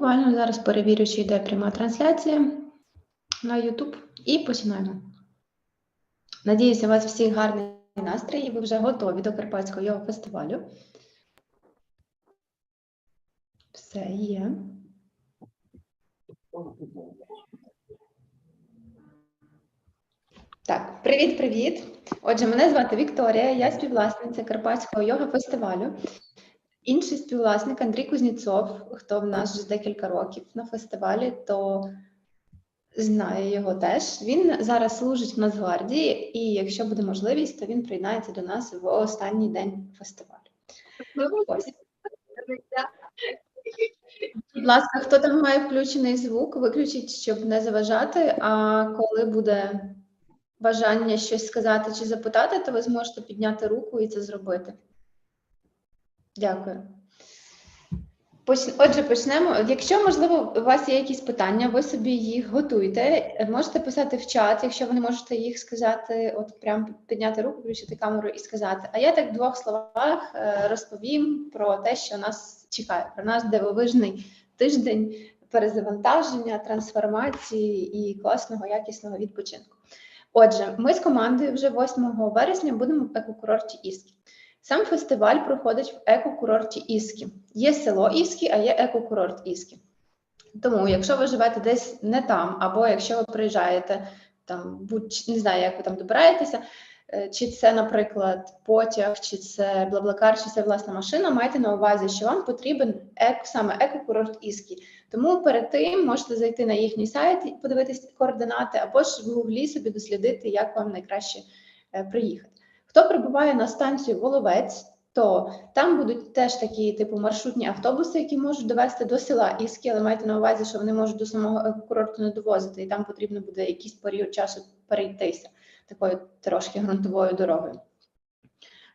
Буквально зараз перевірю, чи йде пряма трансляція на YouTube і починаємо. Надіюся, у вас всіх гарний настрій і ви вже готові до Карпатського його фестивалю. Все є. Так, привіт-привіт. Отже, мене звати Вікторія, я співвласниця Карпатського йога фестивалю. Інший співвласник Андрій Кузніцов, хто в нас вже декілька років на фестивалі, то знає його теж. Він зараз служить в Нацгвардії, і якщо буде можливість, то він приєднається до нас в останній день фестивалю. Ось. Будь ласка, хто там має включений звук, виключіть, щоб не заважати. А коли буде бажання щось сказати чи запитати, то ви зможете підняти руку і це зробити. Дякую. Отже, почнемо. Якщо, можливо, у вас є якісь питання, ви собі їх готуйте. Можете писати в чат, якщо ви не можете їх сказати, от прям підняти руку, включити камеру і сказати. А я так в двох словах е, розповім про те, що нас чекає. Про наш дивовижний тиждень перезавантаження, трансформації і класного якісного відпочинку. Отже, ми з командою вже 8 вересня будемо в екокурорті Іски. Сам фестиваль проходить в екокурорті Іскі. Є село Іскі, а є екокурорт Іскі. Тому, якщо ви живете десь не там, або якщо ви приїжджаєте там, будь не знаю, як ви там добираєтеся, е, чи це, наприклад, потяг, чи це блаблакар, чи це власна машина, майте на увазі, що вам потрібен еко, саме екокурорт Іскі. Тому перед тим можете зайти на їхній сайт і подивитись координати, або ж в гуглі собі дослідити, як вам найкраще е, приїхати. Хто прибуває на станцію Воловець, то там будуть теж такі типу маршрутні автобуси, які можуть довести до села Іски, але майте на увазі, що вони можуть до самого курорту не довозити, і там потрібно буде якийсь період часу перейтися такою трошки ґрунтовою дорогою.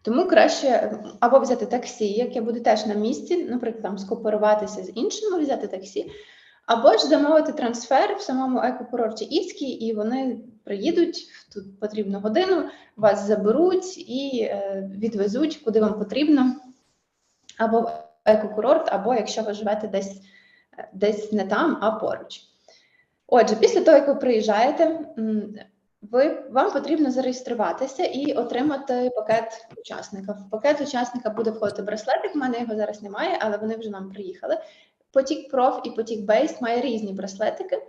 Тому краще або взяти таксі, яке буде теж на місці, наприклад, там скооперуватися з іншими, взяти таксі, або ж замовити трансфер в самому екокурорті Іцькій, і вони приїдуть тут потрібну годину, вас заберуть і е, відвезуть, куди вам потрібно, або в екокурорт, або якщо ви живете десь, е, десь не там, а поруч. Отже, після того, як ви приїжджаєте, ви, вам потрібно зареєструватися і отримати пакет учасника. В пакет учасника буде входити браслетик. У мене його зараз немає, але вони вже нам приїхали. Потік проф і потік бейс має різні браслетики.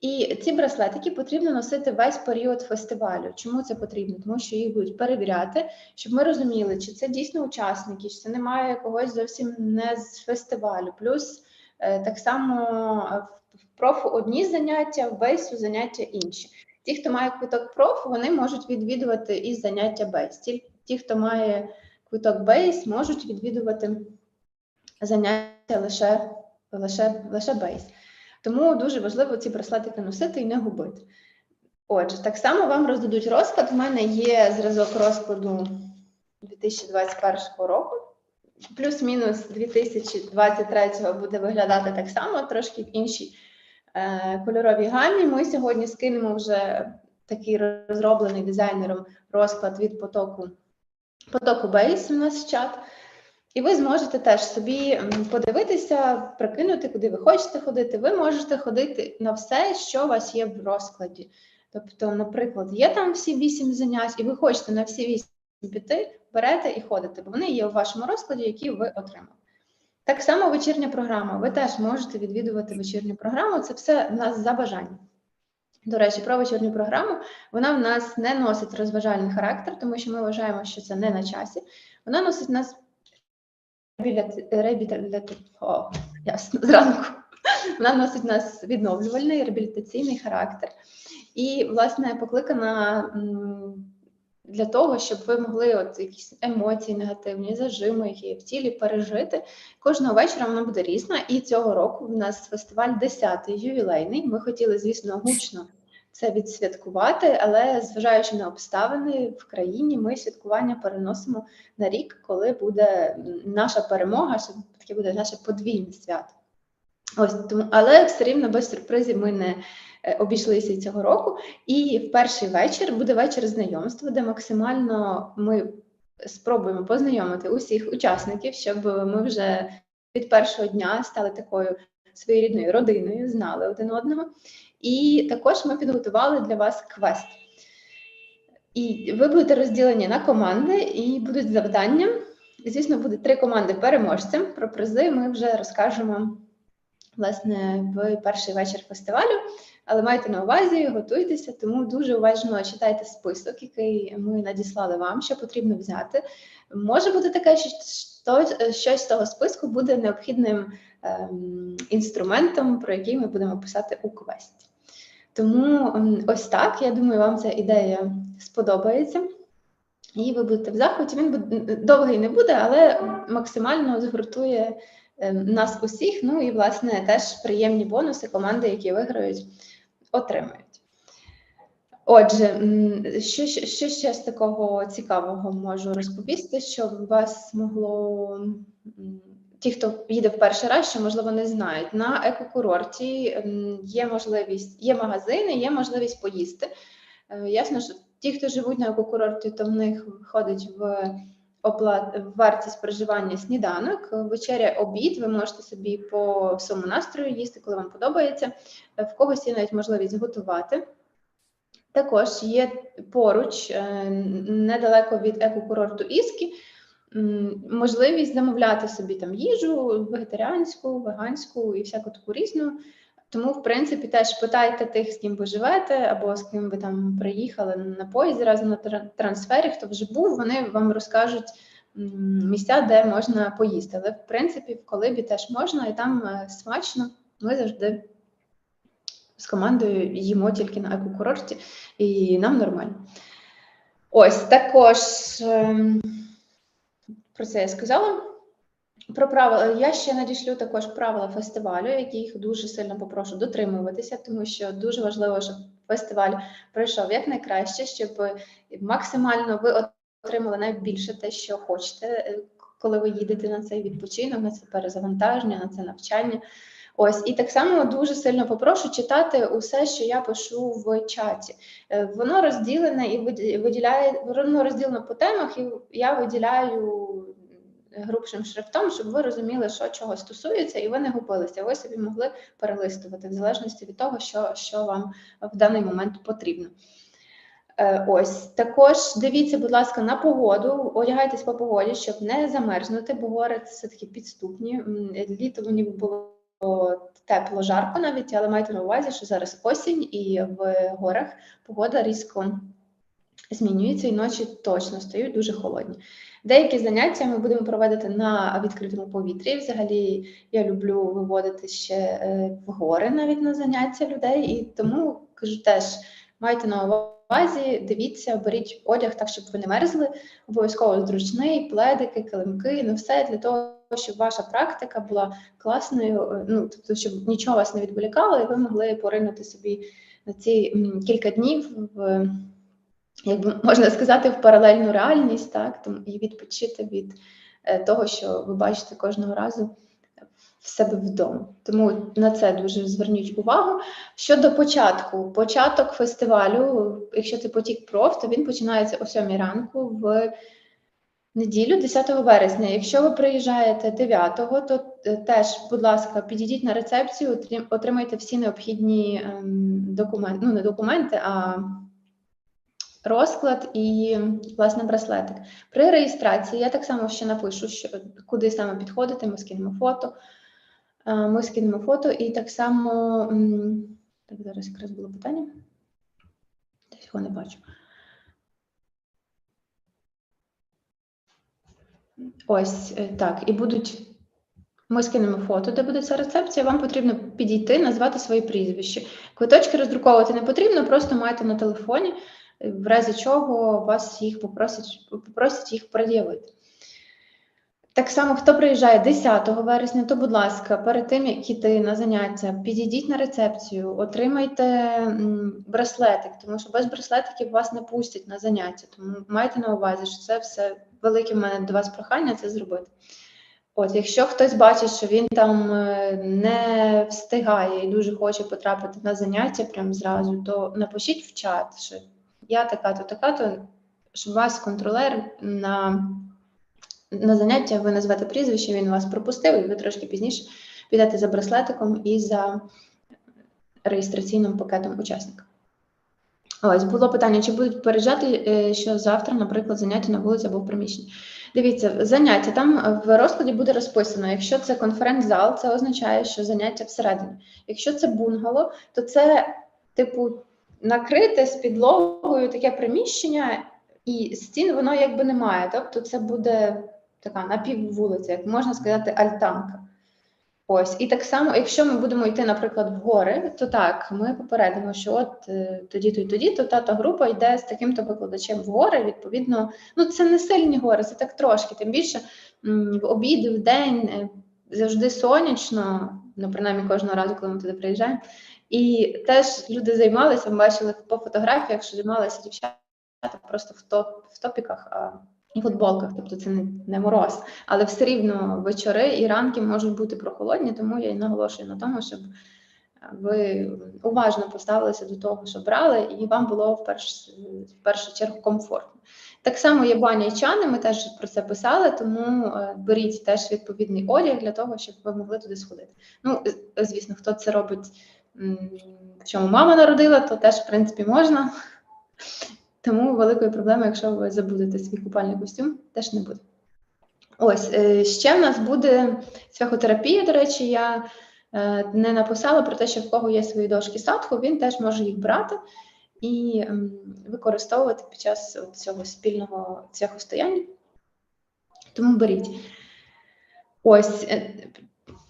І ці браслетики потрібно носити весь період фестивалю. Чому це потрібно? Тому що їх будуть перевіряти, щоб ми розуміли, чи це дійсно учасники, чи це немає когось зовсім не з фестивалю. Плюс е, так само в профу одні заняття, в бейсу заняття інші. Ті, хто має квиток проф, вони можуть відвідувати і заняття бейс. Ті, хто має квиток бейс, можуть відвідувати заняття лише, лише, лише бейс. Тому дуже важливо ці браслетики носити і не губити. Отже, так само вам роздадуть розклад. У мене є зразок розкладу 2021 року. Плюс-мінус 2023 буде виглядати так само, трошки в іншій е, кольоровій гамі. Ми сьогодні скинемо вже такий розроблений дизайнером розклад від потоку потоку Бейс у нас в чат. І ви зможете теж собі подивитися, прикинути, куди ви хочете ходити. Ви можете ходити на все, що у вас є в розкладі. Тобто, наприклад, є там всі вісім занять, і ви хочете на всі вісім піти, берете і ходите, бо вони є у вашому розкладі, які ви отримали. Так само вечірня програма. Ви теж можете відвідувати вечірню програму. Це все в нас за бажанням. До речі, про вечірню програму вона в нас не носить розважальний характер, тому що ми вважаємо, що це не на часі. Вона носить в нас реабілітаційний, о, ясно, зранку. Вона носить в нас відновлювальний реабілітаційний характер. І, власне, покликана для того, щоб ви могли от якісь емоції негативні, зажими, які в тілі, пережити. Кожного вечора вона буде різна. І цього року в нас фестиваль 10-й ювілейний. Ми хотіли, звісно, гучно це відсвяткувати, але зважаючи на обставини в країні, ми святкування переносимо на рік, коли буде наша перемога, що таке буде наше подвійне свято. Ось тому, але все рівно без сюрпризів ми не е, обійшлися цього року. І в перший вечір буде вечір знайомства, де максимально ми спробуємо познайомити усіх учасників, щоб ми вже від першого дня стали такою своєрідною родиною, знали один одного. І також ми підготували для вас квест. І ви будете розділені на команди, і будуть завдання. Звісно, буде три команди переможця. Про призи ми вже розкажемо власне в перший вечір фестивалю. Але майте на увазі, готуйтеся, тому дуже уважно читайте список, який ми надіслали вам, що потрібно взяти. Може бути таке, що щось з того списку буде необхідним інструментом, про який ми будемо писати у квесті. Тому ем, ось так, я думаю, вам ця ідея сподобається. І ви будете в захваті. Він довгий не буде, але максимально згуртує ем, нас усіх. Ну і, власне, теж приємні бонуси команди, які виграють, отримають. Отже, що, що ще з такого цікавого можу розповісти, щоб вас могло ті, хто їде в перший раз, що можливо не знають. На екокурорті є можливість, є магазини, є можливість поїсти. Е, ясно, що ті, хто живуть на екокурорті, то в них входить в оплат в вартість проживання сніданок, вечеря, обід. Ви можете собі по своєму настрою їсти, коли вам подобається. Е, в когось є навіть можливість готувати. Також є поруч е, недалеко від екокурорту Іскі можливість замовляти собі там їжу вегетаріанську, веганську і всяку таку різну. Тому, в принципі, теж питайте тих, з ким ви живете, або з ким ви там приїхали на поїзді разом на трансфері, хто вже був, вони вам розкажуть місця, де можна поїсти. Але, в принципі, в колибі теж можна, і там е, смачно. Ми завжди з командою їмо тільки на екокурорті, і нам нормально. Ось також. Про це я сказала. Про правила я ще надішлю також правила фестивалю, яких дуже сильно попрошу дотримуватися, тому що дуже важливо, щоб фестиваль пройшов якнайкраще, щоб максимально ви отримали найбільше те, що хочете, е, коли ви їдете на цей відпочинок, на це перезавантаження, на це навчання. Ось і так само дуже сильно попрошу читати усе, що я пишу в чаті. Е, воно розділене і виділяє воно розділено по темах, і я виділяю грубшим шрифтом, щоб ви розуміли, що чого стосується, і ви не губилися. Ви собі могли перелистувати в залежності від того, що, що вам в даний момент потрібно. Е, ось також дивіться, будь ласка, на погоду, одягайтесь по погоді, щоб не замерзнути, бо гори це все таки підступні. Літо мені було тепло, жарко навіть, але майте на увазі, що зараз осінь і в горах погода різко змінюється, і ночі точно стають дуже холодні. Деякі заняття ми будемо проводити на відкритому повітрі. Взагалі, я люблю виводити ще е, в гори навіть на заняття людей, і тому кажу теж майте на увазі, дивіться, беріть одяг так, щоб ви не мерзли. Обов'язково зручний, пледики, килимки, ну все для того, щоб ваша практика була класною. Е, ну тобто, щоб нічого вас не відволікало, і ви могли поринути собі на ці кілька днів в якби можна сказати, в паралельну реальність, так там і відпочити від е, того, що ви бачите кожного разу в себе вдома. Тому на це дуже зверніть увагу. Щодо початку, початок фестивалю, якщо це потік проф, то він починається о 7 ранку в неділю, 10 вересня. Якщо ви приїжджаєте 9-го, то е, теж, будь ласка, підійдіть на рецепцію, отримайте всі необхідні ем, документи, ну не документи, а розклад і власне браслетик. При реєстрації я так само ще напишу, що куди саме підходити, ми скинемо фото. Е, ми скинемо фото і так само. Так, зараз якраз було питання. Десь його не бачу. Ось е, так. І будуть. Ми скинемо фото, де буде ця рецепція. Вам потрібно підійти, назвати свої прізвище. Квиточки роздруковувати не потрібно, просто майте на телефоні в разі чого вас їх попросять, попросять їх пред'явити. Так само, хто приїжджає 10 вересня, то, будь ласка, перед тим, як йти на заняття, підійдіть на рецепцію, отримайте браслетик, тому що без браслетиків вас не пустять на заняття. Тому майте на увазі, що це все велике в мене до вас прохання це зробити. От, якщо хтось бачить, що він там е, не встигає і дуже хоче потрапити на заняття прямо зразу, то напишіть в чат, що я така-то, така-то, щоб вас контролер на на заняття ви назвете прізвище, він вас пропустив, і ви трошки пізніше підете за браслетиком і за реєстраційним пакетом учасника. Ось було питання: чи будуть попереджати, е, що завтра, наприклад, заняття на вулиці або в приміщенні? Дивіться, заняття там в розкладі буде розписано. Якщо це конференц-зал, це означає, що заняття всередині. Якщо це бунгало, то це, типу, накрите з підлогою таке приміщення, і стін воно якби немає. Тобто, це буде така напіввулиця, як можна сказати, альтанка. Ось, і так само, якщо ми будемо йти, наприклад, в гори, то так, ми попередимо, що от е, тоді-то і тоді, то та група йде з таким-то викладачем в гори. Відповідно, ну це не сильні гори, це так трошки. Тим більше в обід, в день е, завжди сонячно, ну принаймні кожного разу, коли ми туди приїжджаємо. І теж люди займалися, ми бачили по фотографіях, що займалися дівчата просто в топ в топіках. А і футболках, тобто це не, не мороз, але все рівно вечори і ранки можуть бути прохолодні, тому я і наголошую на тому, щоб ви уважно поставилися до того, що брали, і вам було в першу, в першу чергу комфортно. Так само є баня і чани, ми теж про це писали, тому е, беріть теж відповідний одяг для того, щоб ви могли туди сходити. Ну, звісно, хто це робить, чому мама народила, то теж, в принципі, можна. Тому великої проблеми, якщо ви забудете свій купальний костюм, теж не буде. Ось е, ще в нас буде цвяхотерапія. До речі, я е, не написала про те, що в кого є свої дошки садху, він теж може їх брати і використовувати під час цього спільного цвяхостояння. Тому беріть. Ось е,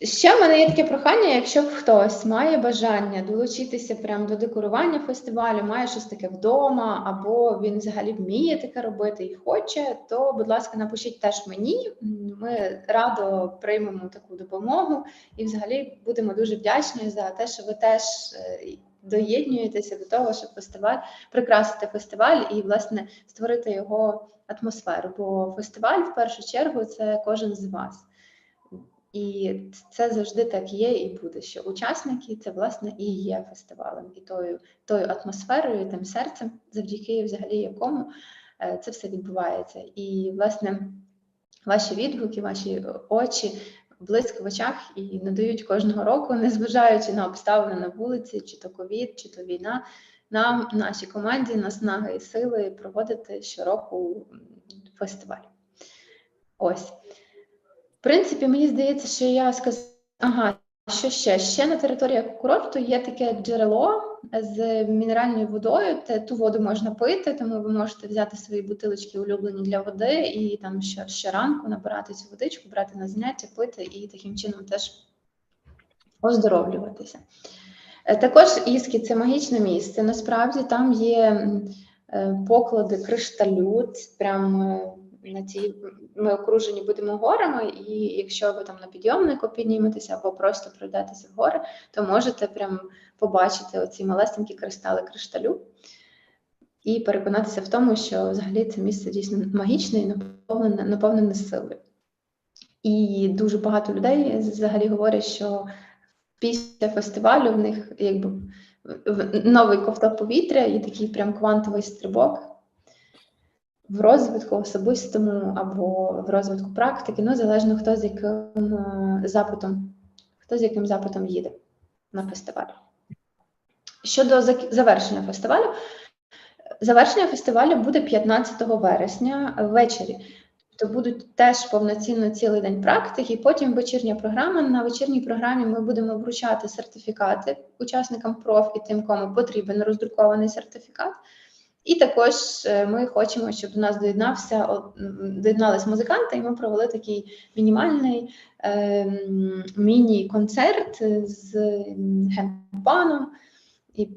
Ще в мене є таке прохання, якщо хтось має бажання долучитися прямо до декорування фестивалю, має щось таке вдома, або він взагалі вміє таке робити і хоче, то, будь ласка, напишіть теж мені. Ми радо приймемо таку допомогу і, взагалі, будемо дуже вдячні за те, що ви теж е, доєднуєтеся до того, щоб фестиваль прикрасити фестиваль і, власне, створити його атмосферу. Бо фестиваль в першу чергу це кожен з вас. І це завжди так є і буде, що учасники це власне і є фестивалем, і тою тою атмосферою, і тим серцем, завдяки взагалі якому е, це все відбувається. І, власне, ваші відгуки, ваші очі блиск в очах і надають кожного року, незважаючи на обставини на вулиці, чи то ковід, чи то війна, нам, нашій команді, наснаги і сили проводити щороку фестиваль. Ось принципі, мені здається, що я сказала, ага, що ще? Ще на території курорту є таке джерело з мінеральною водою. Те, ту воду можна пити, тому ви можете взяти свої бутилочки улюблені для води і там ще, щоранку набирати цю водичку, брати на заняття, пити і таким чином теж оздоровлюватися. Е, також Іски це магічне місце. Насправді там є е, поклади кришталю, прям е, на цій ми окружені будемо горами, і якщо ви там на підйомнику підніметеся або просто пройдетеся в гори, то можете прям побачити оці малесенькі кристали кришталю і переконатися в тому, що взагалі це місце дійсно магічне і наповнене, наповнене силою. І дуже багато людей взагалі говорять, що після фестивалю в них якби новий ковток повітря і такий прям квантовий стрибок в розвитку особистому або в розвитку практики, ну залежно хто з яким е, запитом, хто з яким запитом їде на фестиваль. Щодо завершення фестивалю, завершення фестивалю буде 15 вересня ввечері. То будуть теж повноцінно цілий день практики, потім вечірня програма. На вечірній програмі ми будемо вручати сертифікати учасникам проф і тим, кому потрібен роздрукований сертифікат. І також е, ми хочемо, щоб до нас доєднався доєднались музиканти, і ми провели такий мінімальний е, міні-концерт з гемпаном і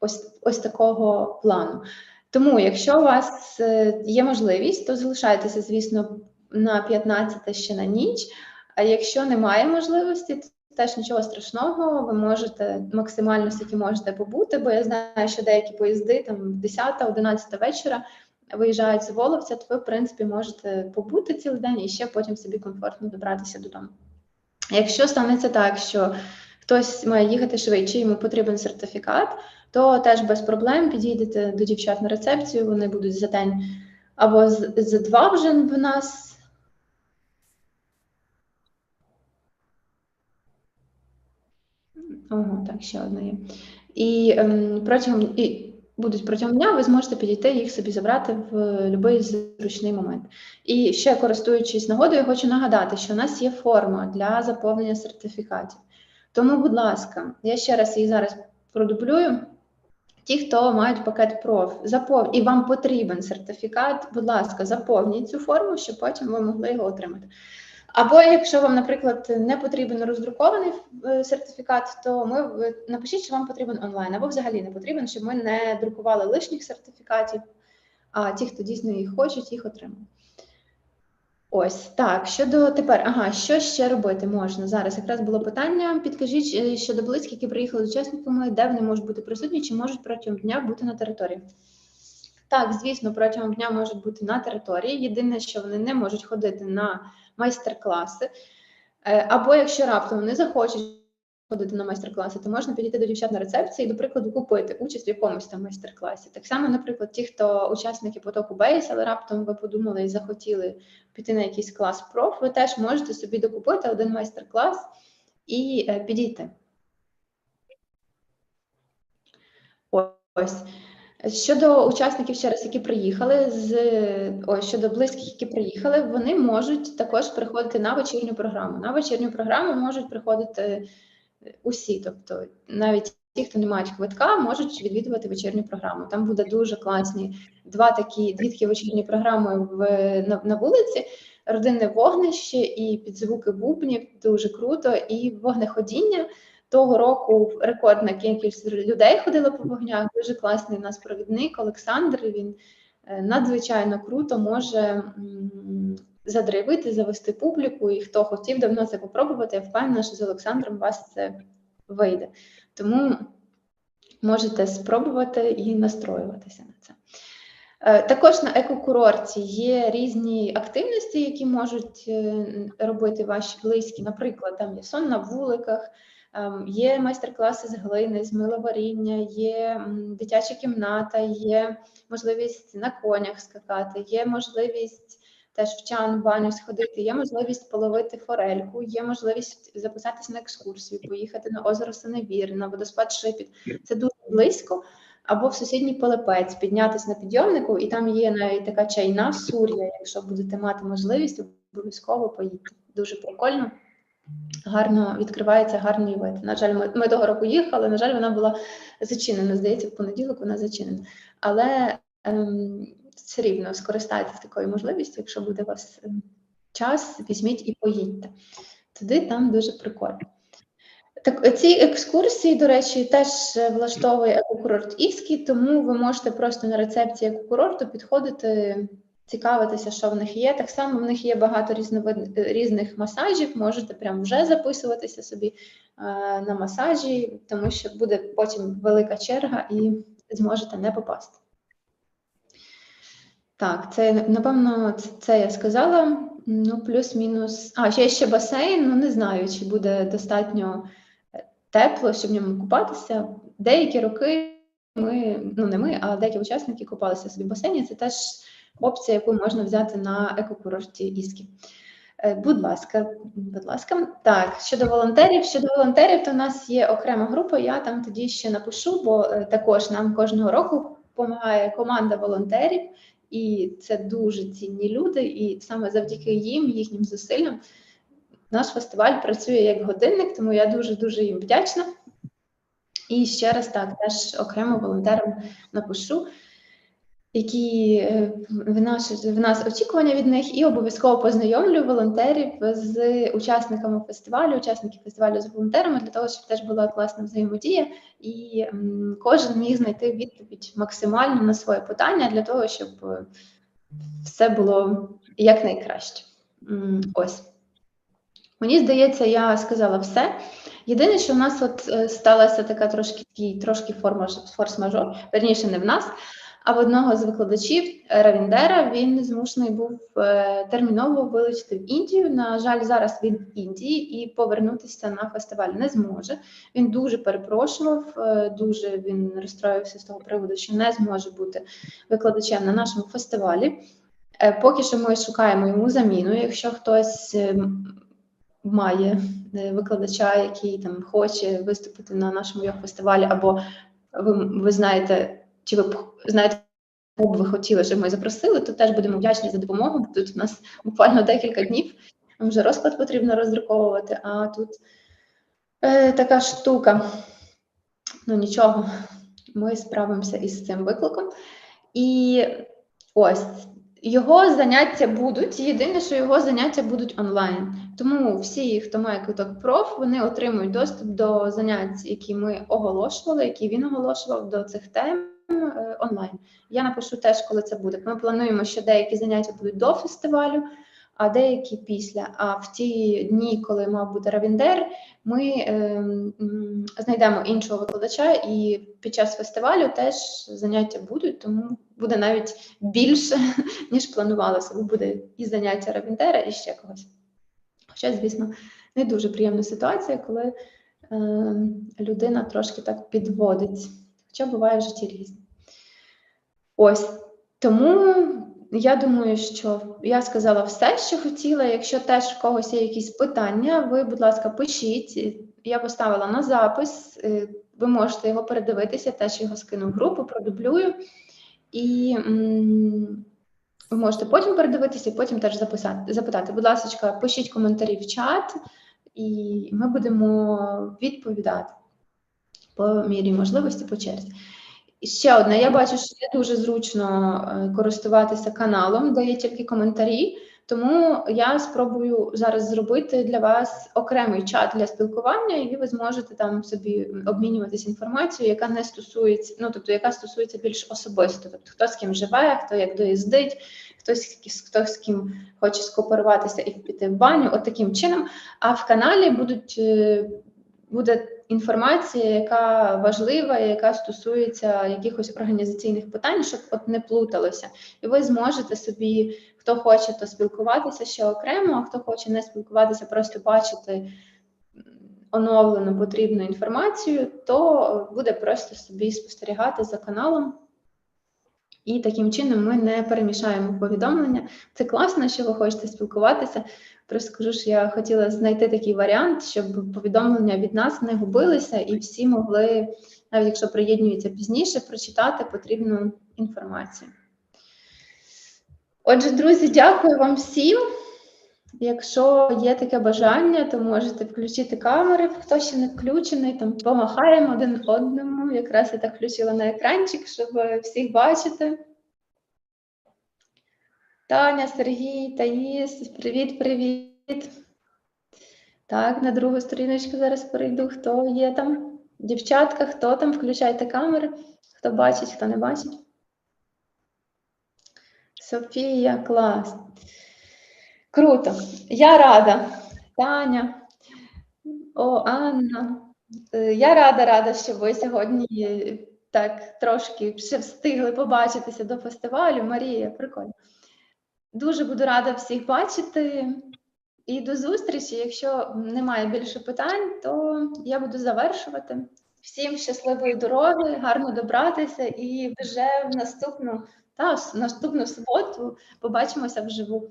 ось ось такого плану. Тому, якщо у вас е, є можливість, то залишайтеся, звісно, на 15 ще на ніч. А якщо немає можливості, теж нічого страшного, ви можете максимально скільки можете побути, бо я знаю, що деякі поїзди там 10-11 вечора виїжджають з Воловця, то ви, в принципі, можете побути цілий день і ще потім собі комфортно добратися додому. Якщо станеться так, що хтось має їхати швидше, йому потрібен сертифікат, то теж без проблем підійдете до дівчат на рецепцію, вони будуть за день або за два вже в нас Ого, так, ще одна є. І ем, протягом і будуть протягом дня, ви зможете підійти їх собі забрати в будь-який зручний момент. І ще користуючись нагодою, хочу нагадати, що у нас є форма для заповнення сертифікатів. Тому, будь ласка, я ще раз її зараз продублюю. Ті, хто мають пакет проф, запов... і вам потрібен сертифікат, будь ласка, заповніть цю форму, щоб потім ви могли його отримати. Або якщо вам, наприклад, не потрібен роздрукований е, сертифікат, то ми ви напишіть, що вам потрібен онлайн, або взагалі не потрібен, щоб ми не друкували лишніх сертифікатів, а ті, хто дійсно їх хочуть, їх отримають. Ось так. Щодо тепер, ага, що ще робити можна зараз? Якраз було питання. Підкажіть е, щодо близьких, які приїхали з учасниками, де вони можуть бути присутні, чи можуть протягом дня бути на території? Так, звісно, протягом дня можуть бути на території. Єдине, що вони не можуть ходити на майстер-класи. Е, або якщо раптом вони захочуть ходити на майстер-класи, то можна підійти до дівчат на рецепції і, до прикладу, купити участь в якомусь там майстер-класі. Так само, наприклад, ті, хто учасники потоку Бейс, але раптом ви подумали і захотіли піти на якийсь клас проф, ви теж можете собі докупити один майстер-клас і е, підійти. Ось. Щодо учасників, ще раз, які приїхали з ой, щодо близьких, які приїхали, вони можуть також приходити на вечірню програму. На вечірню програму можуть приходити усі, тобто навіть ті, хто не мають квитка, можуть відвідувати вечірню програму. Там буде дуже класні два такі дві вечірні програми в на, на вулиці. Родинне вогнище і підзвуки бубнів дуже круто, і вогнеходіння. Того року рекордна кількість людей ходила по вогнях. Дуже класний у нас провідник Олександр. Він е, надзвичайно круто може задрайвити, завести публіку. І хто хотів давно це попробувати, я впевнена, що з Олександром вас це вийде. Тому можете спробувати і настроюватися на це. Е, також на екокурорті є різні активності, які можуть е, робити ваші близькі. Наприклад, там є сон на вуликах. Ем, є майстер-класи з глини, з миловаріння, є дитяча кімната, є можливість на конях скакати, є можливість теж в чан баню сходити, є можливість половити форельку, є можливість записатися на екскурсію, поїхати на озеро Синевір, на водоспад Шипіт. Це дуже близько. Або в сусідній полепець піднятися на підйомнику, і там є навіть така чайна сур'я. Якщо будете мати можливість, обов'язково поїдьте. Дуже прикольно гарно відкривається гарний вид. На жаль, ми, ми того року їхали, на жаль, вона була зачинена. Здається, в понеділок вона зачинена. Але ем, все рівно скористайтеся такою можливістю, якщо буде у вас ем, час, візьміть і поїдьте. Туди там дуже прикольно. Так, ці екскурсії, до речі, теж влаштовує екокурорт Іський, тому ви можете просто на рецепції екокурорту підходити цікавитися, що в них є. Так само в них є багато різновид... різних масажів, можете прямо вже записуватися собі е, на масажі, тому що буде потім велика черга і зможете не попасти. Так, це напевно це, я сказала. Ну, плюс-мінус. А, ще ще басейн. Ну не знаю, чи буде достатньо е, тепло, щоб в ньому купатися. Деякі роки ми, ну не ми, а деякі учасники купалися собі в басейні. Це теж опція, яку можна взяти на екокурорті Іски. Е, будь ласка, будь ласка, так щодо волонтерів, щодо волонтерів, то у нас є окрема група. Я там тоді ще напишу, бо е, також нам кожного року допомагає команда волонтерів, і це дуже цінні люди. І саме завдяки їм, їхнім зусиллям, наш фестиваль працює як годинник, тому я дуже дуже їм вдячна. І ще раз так, теж окремо волонтерам напишу які е, в нас, очікування від них, і обов'язково познайомлю волонтерів з учасниками фестивалю, учасників фестивалю з волонтерами, для того, щоб теж була класна взаємодія, і кожен міг знайти відповідь максимально на своє питання для того, щоб е, все було якнайкраще. Ось. Мені здається, я сказала все. Єдине, що в нас от е, сталася така трошки трошки форс-мажор, верніше, не в нас, а в одного з викладачів е, Равіндера він змушений був е, терміново вилетіти в Індію. На жаль, зараз він в Індії і повернутися на фестиваль не зможе. Він дуже перепрошував, е, дуже він розстроївся з того приводу, що не зможе бути викладачем на нашому фестивалі. Поки що ми шукаємо йому заміну. Якщо хтось має викладача, який там хоче виступити на нашому йог-фестивалі, або ви, ви знаєте, чи ви знаєте, кого б ви хотіли, щоб ми запросили, то теж будемо вдячні за допомогу. Тут у нас буквально декілька днів. Вже розклад потрібно роздруковувати, а тут е, така штука. Ну нічого, ми справимося із цим викликом. І ось його заняття будуть. Єдине, що його заняття будуть онлайн. Тому всі, хто має квиток проф, вони отримують доступ до занять, які ми оголошували, які він оголошував до цих тем онлайн. Я напишу теж, коли це буде. Ми плануємо, що деякі заняття будуть до фестивалю, а деякі після. А в ті дні, коли мав бути Равіндер, ми м, знайдемо іншого викладача, і під час фестивалю теж заняття будуть, тому буде навіть більше, ніж планувалося, бо буде і заняття Равіндера, і ще когось. Хоча, звісно, не дуже приємна ситуація, коли ем, людина трошки так підводить. Хоча буває в житті різне. Ось тому я думаю, що я сказала все, що хотіла. Якщо теж в когось є якісь питання, ви, будь ласка, пишіть. Я поставила на запис. е, Ви можете його передивитися, теж його скину в групу, продублюю. І ви можете потім передивитися і потім теж записати, запитати. Будь ласка, пишіть коментарі в чат, і ми будемо відповідати по мірі можливості по черзі. І ще одне, я бачу, що не дуже зручно е, користуватися каналом, де є тільки коментарі. Тому я спробую зараз зробити для вас окремий чат для спілкування, і ви зможете там собі обмінюватися інформацією, яка не стосується, ну тобто яка стосується більш особисто. Тобто хто з ким живе, хто як доїздить, хтось хто з ким хоче скооперуватися і піти в баню, от таким чином. А в каналі будуть е, буде інформація, яка важлива, яка стосується якихось організаційних питань, щоб от не плуталося. І ви зможете собі, хто хоче, то спілкуватися ще окремо, а хто хоче не спілкуватися, просто бачити оновлену потрібну інформацію, то буде просто собі спостерігати за каналом. І таким чином ми не перемішаємо повідомлення. Це класно, що ви хочете спілкуватися. Просто скажу, що я хотіла знайти такий варіант, щоб повідомлення від нас не губилися, і всі могли, навіть якщо приєднуються пізніше, прочитати потрібну інформацію. Отже, друзі, дякую вам всім. Якщо є таке бажання, то можете включити камери. Хто ще не включений, там помахаємо один одному. Якраз я так включила на екранчик, щоб всіх бачити. Таня, Сергій, Таїс, привіт, привіт. Так, на другу сторіночку зараз перейду. Хто є там? Дівчатка, хто там? Включайте камери. Хто бачить, хто не бачить. Софія, клас. Круто. Я рада. Таня. О, Анна. Е, Я рада, рада, що ви сьогодні е, так трошки ще встигли побачитися до фестивалю. Марія, прикольно. Дуже буду рада всіх бачити. І до зустрічі. Якщо немає більше питань, то я буду завершувати. Всім щасливої дороги, гарно добратися і вже в наступну, та, в наступну суботу побачимося вживу.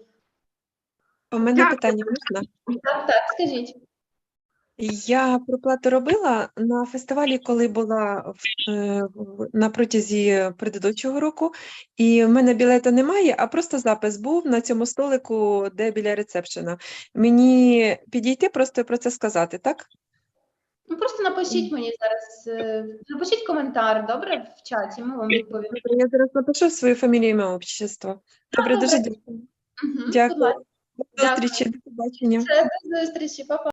У мене питання можна? Так, так, скажіть. Я проплату робила на фестивалі, коли була в, е, в- на протязі предыдущого року, і в мене білета немає, а просто запис був на цьому столику, де біля ресепшена. Мені підійти, просто про це сказати, так? Ну просто напишіть мені зараз, е, напишіть коментар, добре, в чаті, ми вам відповімо. Я зараз напишу свою фамілію, ім'я, отчество. Добре, добре. дуже дякую. Будь Дякую. До зустрічі, до побачення. До зустрічі, па-па.